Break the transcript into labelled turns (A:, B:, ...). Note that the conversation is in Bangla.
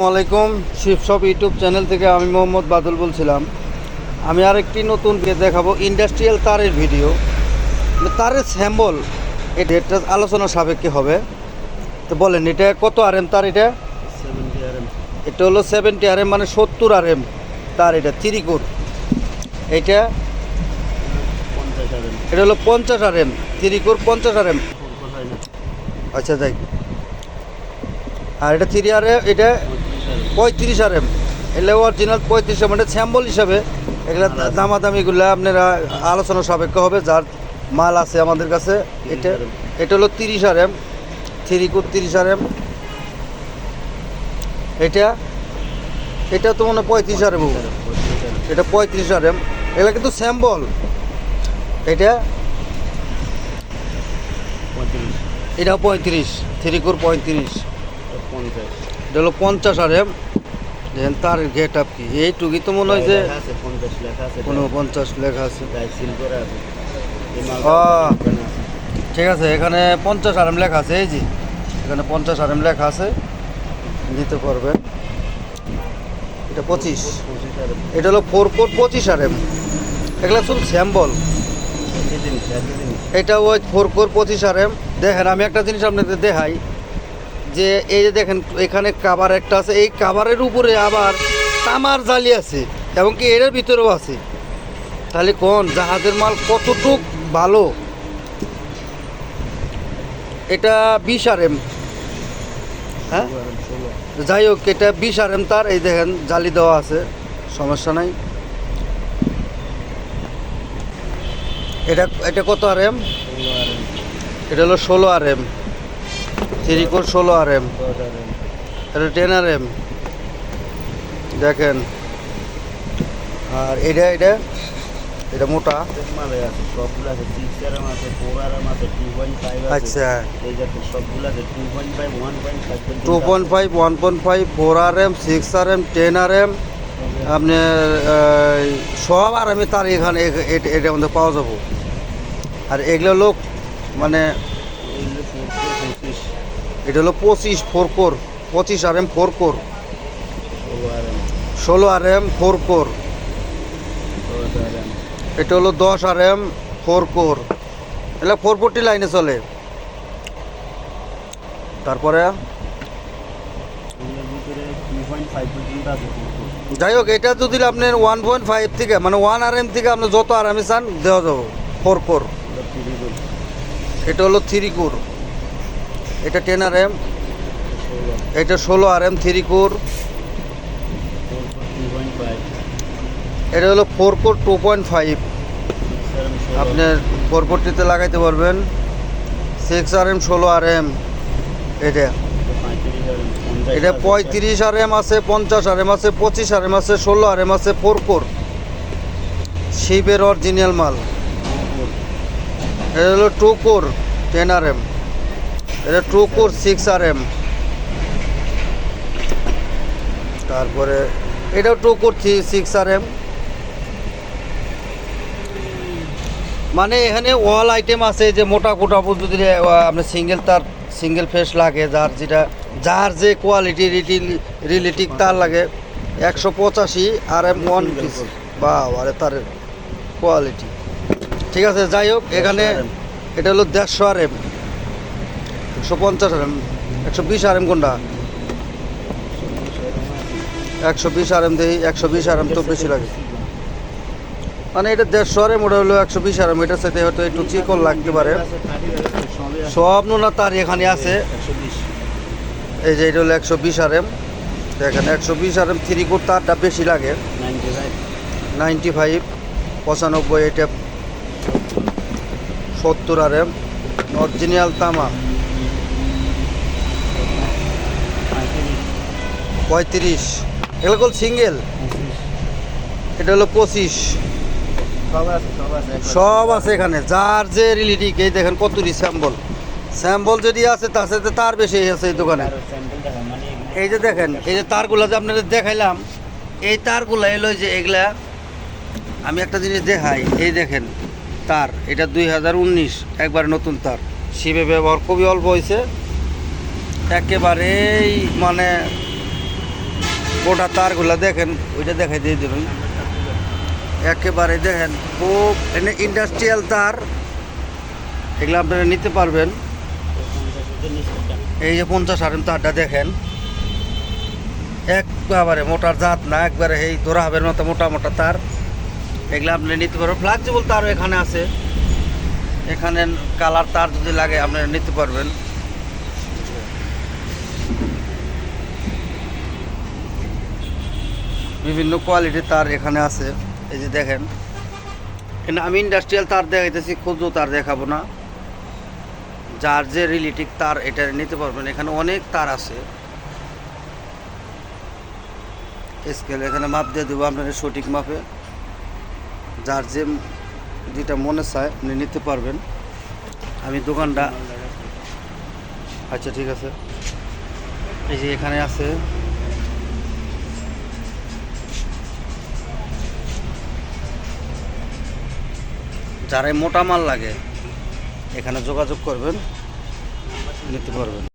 A: আসসালামাইকুম শিবসব ইউটিউব চ্যানেল থেকে আমি মোহাম্মদ বাদল বলছিলাম। আমি আরেকটি নতুন দেখাবো ইন্ডাস্ট্রিয়াল তারের ভিডিও মানে তারের স্যাম্বল এই ডেটটা আলোচনা সাপেক্ষে হবে। তো বলেন এটা কত আর এম তার এটা? এটা হলো সেভেন্টি আর এম মানে সত্তর আর এম তার এটা তিরিকুর এইটা? এটা হলো পঞ্চাশ আর এম তিরিকুর পঞ্চাশ আর এম আচ্ছা যাই আর এটা থ্রি আর এটা? পঁয়ত্রিশ আর এম এগুলো অরিজিনাল পঁয়ত্রিশ এম মানে স্যাম্বল হিসাবে এগুলো দামাদামিগুলো আপনারা আলোচনা সাপেক্ষ হবে যার মাল আছে আমাদের কাছে। এটা এটা হলো তিরিশ আর এম থ্রি কুট তিরিশ আর এম এটা এটা তো মনে পঁয়ত্রিশ আর এম এটা পঁয়ত্রিশ আর এম এগুলো কিন্তু স্যাম্বল এটা এটাও পঁয়ত্রিশ থ্রি কুর পঁয়ত্রিশ। পঞ্চাশ। এটা হলো পঞ্চাশ আর এম দেখেন তার গেট আপ কি? এইটুকুই তো মনে হয় যে কোনো পঞ্চাশ লেখা আছে। ঠিক আছে এখানে পঞ্চাশ আর এম লেখা আছে এই জি এখানে পঞ্চাশ আর এম লেখা আছে দিতে পারবেন। এটা পঁচিশ। এটা হলো ফোর ফোর পঁচিশ আর এম এগুলো শুধু স্যাম্বল এটা ওই ফোর ফোর পঁচিশ আর এম দেখেন আমি একটা জিনিস আপনাদের দেখাই। যে এই যে দেখেন, এখানে কাবার একটা আছে, এই কাবারের উপরে আবার তামার জালি আছে এবং কি এর ভিতরেও আছে। তাহলে কোন জাহাজের মাল কতটুক ভালো? এটা বিশ আর এম হ্যাঁ? যাই হোক, এটা বিশ আর এম তার, এই দেখেন, জালি দেওয়া আছে, সমস্যা নাই। এটা এটা কত আর এম এটা হলো ষোলো আর এম থ্রি কোর ষোলো আর এম এটা টেন আর এম দেখেন। আর এটা এটা এটা মোটা। আচ্ছা। Two point five one point five four R M six R M ten R M আপনি সব আর আমি তার এখানে, এ- এ- এটার মধ্যে পাওয়া যাব। আর এগুলো লোক মানে এটা হলো পঁচিশ ফোর কোর পঁচিশ আর এম ফোর কোর ষোলো আর এম ফোর কোর এটা হলো দশ আর এম ফোর কোর এটা ফোর ফোরটি লাইনে চলে। তারপরে? যাই হোক, এটা যদি আপনার ওয়ান পয়েন্ট ফাইভ থেকে মানে ওয়ান আর এম থেকে আপনি যত আরামে চান, দেওয়া যাব। ফোর কোর এটা হলো থ্রি কোর এটা টেন আর এম, এটা ষোলো আর এম, থ্রি কোর। এটা হলো four core two point five. আপনার ফোর কোরটিতে লাগাইতে পারবেন। সিক্স আর এম, ষোলো আর এম, এটা। এটা পঁয়ত্রিশ আর এম আছে, পঞ্চাশ আর এম আছে, পঁচিশ আর এম আছে, ষোলো আর এম আছে, ফোর কোর। শিবের অরিজিনাল মাল। এটা হলো two core ten R M. এটা two core six R M. তারপরে এটাও two core three six R M. মানে এখানে ওয়াল আইটেম আছে যে মোটা কোটা যদি আপনার সিঙ্গেল তার সিঙ্গেল ফেস লাগে যার যেটা যার যে কোয়ালিটি রিলেটিভ তার লাগে। একশো পঁচাশি আর এম ওয়ান পিস। বা আরে তার কোয়ালিটি ঠিক আছে যাই হোক এখানে এটা হলো দেড়শো আর এম। একশো পঞ্চাশ আর এম একশো বিশ আর এম কোনটা? একশো বিশ আর এম দেখি একশো বিশ আর এম তো বেশি লাগে। মানে এটা দেড়শো আর এম ওটা হলো একশো বিশ আর এম এটার সাথে হয়তো একটু চিকন লাগতে পারে। সব নোনা তার এখানে আছে। এই যে এটা হলো একশো বিশ আর এম দেখেন, একশো বিশ আর এম থ্রি কোর তারটা বেশি লাগে। নাইনটি ফাইভ, পঁচানব্বই, এটা সত্তর আর এম অরিজিনাল তামা। পঁয়ত্রিশ। এগুলো কল সিঙ্গেল এটা হলো পঁচিশ। সব আছে এখানে। যার যে রিলেটিভ এই দেখেন কতটি স্যাম্বল স্যাম্বল যদি আছে তার সাথে তার বেশি আছে এই দোকানে। এই যে দেখেন এই যে তারগুলো যে আপনাদের দেখাইলাম এই তারগুলো এলো যে এগুলা আমি একটা জিনিস দেখাই এই দেখেন তার এটা দুই হাজার উনিশ একবার নতুন তার। শিবে ব্যবহার খুবই অল্প হয়েছে একেবারেই মানে গোটা তারগুলা দেখেন, ওইটা দেখাই দিয়ে দেবেন। একেবারে দেখেন, খুব এনে ইন্ডাস্ট্রিয়াল তার, এগুলো আপনারা নিতে পারবেন। এই যে পঞ্চাশ আরেম তারটা দেখেন, একবারে মোটার জাত না, একবারে এই ধরা হাবের মতো মোটা মোটা তার। এগুলো আপনি নিতে পারবেন। ফ্লেক্সিবল তারও এখানে আছে। এখানে কালার তার যদি লাগে, আপনারা নিতে পারবেন। বিভিন্ন কোয়ালিটির তার এখানে আছে। এই যে দেখেন। কিন্তু আমি ইন্ডাস্ট্রিয়াল তার দেখাইতেছি, ক্ষুদ্র তার দেখাবো না। যার যে রিলেটিভ তার এটা নিতে পারবেন। এখানে অনেক তার আছে। স্কেল এখানে মাপ দিয়ে দেবো আপনাদের সঠিক মাপে। যার যে যেটা মনে চায় আপনি নিতে পারবেন। আমি দোকানটা আচ্ছা ঠিক আছে। এই যে এখানে আছে। যারা মোটা মাল লাগে এখানে যোগাযোগ করবেন নিতে পারবেন।